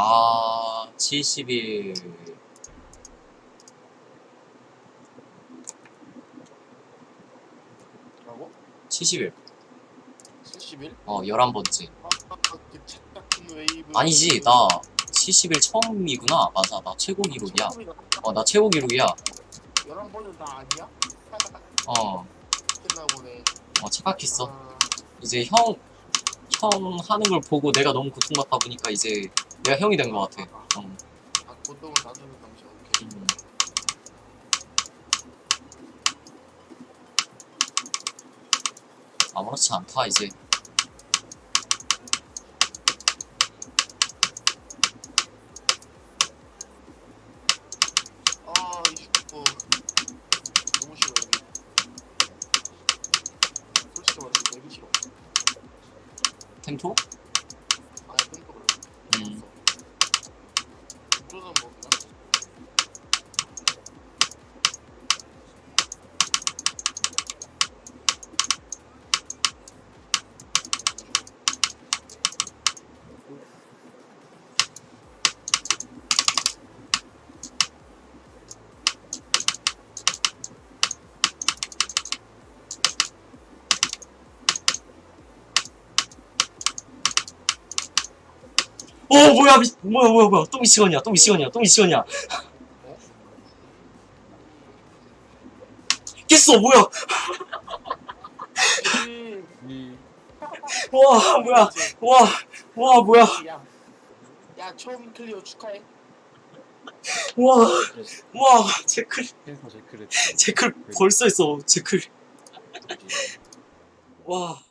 아, 71. 뭐라고? 71. 71? 어, 11번째. 아, 그책 같은 웨이브 아니지, 나71 처음이구나. 맞아, 나 최고 기록이야. 어, 나 최고 기록이야. 11번은 다 아니야? 어, 어, 착각했어. 아, 이제 형, 형 하는 걸 보고 내가 너무 고통받다 보니까 이제 내가 형이 된 것 같아. 아, 어. 아, 고통을 나누는 당시 오케이 음. 아무렇지 않다, 이제. 아, 이 슈퍼 너무 싫어 여기 솔직히 말해서 되게 싫어 템토? 아니 팬도 그래 음. 조선 먹나? 어, 뭐야, 미, 뭐야, 뭐야, 뭐야. 또 미치겠냐, 또 미치겠냐, 또 미치겠냐. 깼어, 뭐야. 와, 뭐야. 와, 와, 뭐야. 야, 야 처음 클리어 축하해 와, 와, 제클, 제클 벌써 했어, 제클. 와.